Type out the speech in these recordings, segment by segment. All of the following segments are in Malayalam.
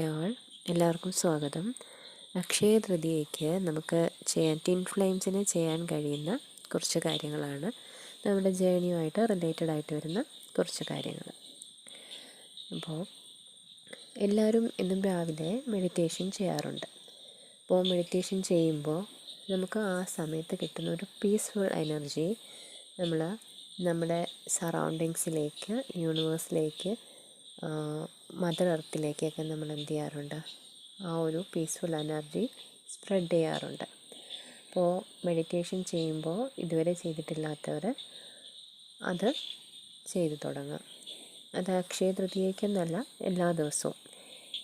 ആൾ എല്ലാവർക്കും സ്വാഗതം. അക്ഷയ തൃതീയയ്ക്ക് നമുക്ക് ചെയ്യാൻ ടിൻ ഫ്ലെയിംസിന് ചെയ്യാൻ കഴിയുന്ന കുറച്ച് കാര്യങ്ങളാണ്. നമ്മുടെ ജേണിയുമായിട്ട് റിലേറ്റഡ് ആയിട്ട് വരുന്ന കുറച്ച് കാര്യങ്ങൾ. അപ്പോൾ എല്ലാവരും എന്നും രാവിലെ മെഡിറ്റേഷൻ ചെയ്യാറുണ്ട്. അപ്പോൾ മെഡിറ്റേഷൻ ചെയ്യുമ്പോൾ നമുക്ക് ആ സമയത്ത് കിട്ടുന്ന ഒരു പീസ്ഫുൾ എനർജി നമ്മൾ നമ്മുടെ സറൗണ്ടിങ്സിലേക്ക് യൂണിവേഴ്സിലേക്ക് മദർ എർത്തിലേക്കൊക്കെ നമ്മൾ എന്ത് ചെയ്യാറുണ്ട് ആ ഒരു പീസ്ഫുൾ എനർജി സ്പ്രെഡ് ചെയ്യാറുണ്ട്. അപ്പോൾ മെഡിറ്റേഷൻ ചെയ്യുമ്പോൾ ഇതുവരെ ചെയ്തിട്ടില്ലാത്തവർ അത് ചെയ്തു തുടങ്ങുക. അത് അക്ഷയ തൃതീയയ്ക്കെന്നല്ല എല്ലാ ദിവസവും.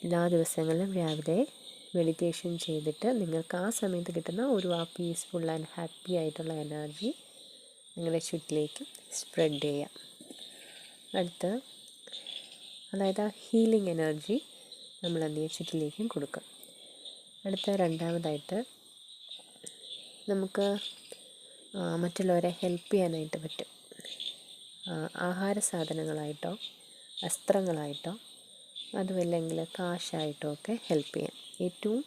എല്ലാ ദിവസങ്ങളിലും രാവിലെ മെഡിറ്റേഷൻ ചെയ്തിട്ട് നിങ്ങൾക്ക് ആ സമയത്ത് കിട്ടുന്ന ഒരു ആ പീസ്ഫുൾ ആൻഡ് ഹാപ്പി ആയിട്ടുള്ള എനർജി നിങ്ങളുടെ ചുറ്റിലേക്ക് സ്പ്രെഡ് ചെയ്യാം. അടുത്ത് അതായത് ആ ഹീലിംഗ് എനർജി നമ്മൾ എന്ത് ചെയ്യുക ചുറ്റിലേക്കും കൊടുക്കും അടുത്ത രണ്ടാമതായിട്ട് നമുക്ക് മറ്റുള്ളവരെ ഹെൽപ്പ് ചെയ്യാനായിട്ട് പറ്റും. ആഹാര സാധനങ്ങളായിട്ടോ വസ്ത്രങ്ങളായിട്ടോ അതുമല്ലെങ്കിൽ കാശായിട്ടോ ഒക്കെ ഹെൽപ്പ് ചെയ്യാം ഏറ്റവും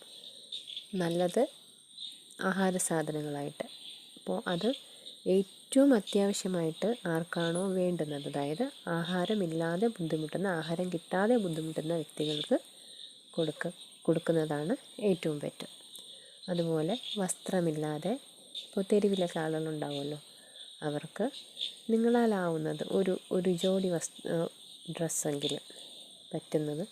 നല്ലത് ആഹാര സാധനങ്ങളായിട്ട്. അപ്പോൾ അത് ഏറ്റവും അത്യാവശ്യമായിട്ട് ആർക്കാണോ വേണ്ടുന്നത്. അതായത് ആഹാരമില്ലാതെ ബുദ്ധിമുട്ടുന്ന ആഹാരം കിട്ടാതെ ബുദ്ധിമുട്ടുന്ന വ്യക്തികൾക്ക് കൊടുക്ക കൊടുക്കുന്നതാണ് ഏറ്റവും ബെറ്റർ. അതുപോലെ വസ്ത്രമില്ലാതെ ഇപ്പോൾ തെരുവിലൊക്കെ ആളുകളുണ്ടാവുമല്ലോ അവർക്ക് നിങ്ങളാലാവുന്നത് ഒരു ഒരു ജോഡി വസ് ഡ്രസ്സെങ്കിലും പറ്റുന്നത്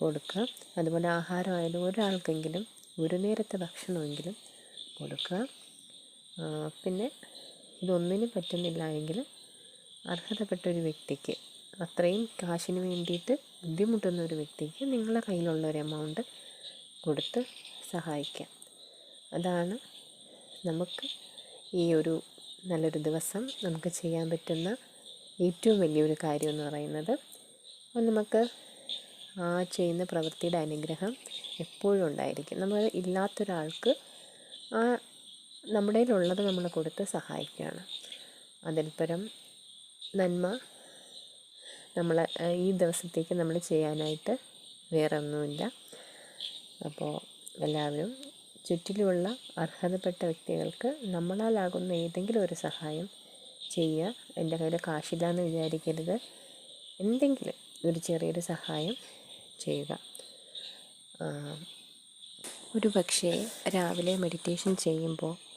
കൊടുക്കുക. അതുപോലെ ആഹാരമായാലും ഒരാൾക്കെങ്കിലും ഒരു നേരത്തെ ഭക്ഷണമെങ്കിലും കൊടുക്കുക. പിന്നെ ഇതൊന്നിനും പറ്റുന്നില്ല എങ്കിൽ അർഹതപ്പെട്ട ഒരു വ്യക്തിക്ക് അത്രയും കാശിന് വേണ്ടിയിട്ട് ബുദ്ധിമുട്ടുന്ന ഒരു വ്യക്തിക്ക് നിങ്ങളുടെ കയ്യിലുള്ള ഒരു എമൗണ്ട് കൊടുത്ത് സഹായിക്കാം. അതാണ് നമുക്ക് ഈ ഒരു നല്ലൊരു ദിവസം നമുക്ക് ചെയ്യാൻ പറ്റുന്ന ഏറ്റവും വലിയൊരു കാര്യം എന്ന് പറയുന്നത്. നമുക്ക് ആ ചെയ്യുന്ന പ്രവൃത്തിയുടെ അനുഗ്രഹം എപ്പോഴും ഉണ്ടായിരിക്കും. നമ്മൾ ഇല്ലാത്തൊരാൾക്ക് ആ നമ്മുടെ കയ്യിലുള്ളത് നമ്മൾ കൊടുത്ത് സഹായിക്കുകയാണ്. അതിൽ പരം നന്മ നമ്മൾ ഈ ദിവസത്തേക്ക് നമ്മൾ ചെയ്യാനായിട്ട് വേറെ ഒന്നുമില്ല അപ്പോൾ എല്ലാവരും ചുറ്റിലുമുള്ള അർഹതപ്പെട്ട വ്യക്തികൾക്ക് നമ്മളാലാകുന്ന ഏതെങ്കിലും ഒരു സഹായം ചെയ്യുക. എന്റെ കയ്യിൽ കാശില്ല എന്ന് വിചാരിക്കരുത്. എന്തെങ്കിലും ഒരു ചെറിയൊരു സഹായം ചെയ്യുക. ഒരു പക്ഷേ രാവിലെ മെഡിറ്റേഷൻ ചെയ്യുമ്പോൾ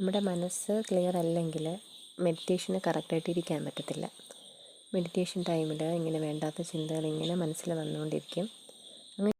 നമ്മുടെ മനസ്സ് ക്ലിയർ അല്ലെങ്കിൽ മെഡിറ്റേഷന് കറക്റ്റായിട്ട് ഇരിക്കാൻ പറ്റത്തില്ല. മെഡിറ്റേഷൻ ടൈമിൽ ഇങ്ങനെ വേണ്ടാത്ത ചിന്തകൾ ഇങ്ങനെ മനസ്സിൽ വന്നുകൊണ്ടിരിക്കും.